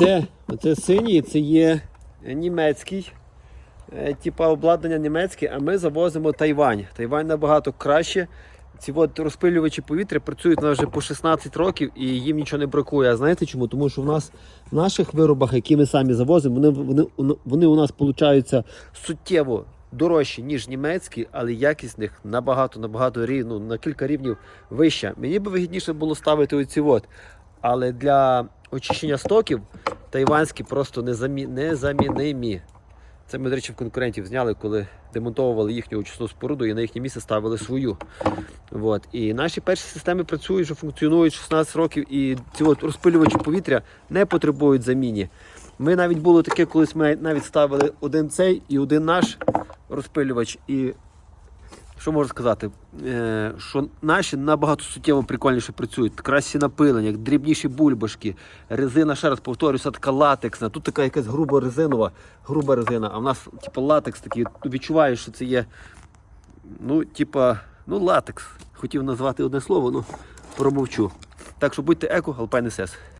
Оце, оце синій, це є німецький. е, Типа обладнання німецьке, а ми завозимо Тайвань. Тайвань набагато краще. Ці от розпилювачі повітря працюють вже по 16 років і їм нічого не бракує. А знаєте чому? Тому що в нас в наших виробах, які ми самі завозимо, вони, вони, вони у нас получаються суттєво дорожчі, ніж німецькі, але якість них набагато, набагато рів- ну, на кілька рівнів вища. Мені би вигідніше було ставити оці от. Але для очищення стоків тайванські просто незамі... незамінимі. Це ми, до речі, в конкурентів зняли, коли демонтовували їхню очисну споруду і на їхнє місце ставили свою. От. І наші перші системи працюють, що функціонують 16 років, і ці от розпилювачі повітря не потребують заміні. Ми навіть було таке, колись ми навіть ставили один цей і один наш розпилювач. І що можу сказати? Е, що наші набагато суттєво прикольніше працюють. Кращі напилення, дрібніші бульбашки, резина, ще раз повторюся, така латексна. Тут така якась груба резинова, груба резина, а в нас типу, латекс такий, відчуваєш, що це є. Ну, типа, ну, латекс. Хотів назвати одне слово, ну промовчу. Так що будьте еко, Alpine SS.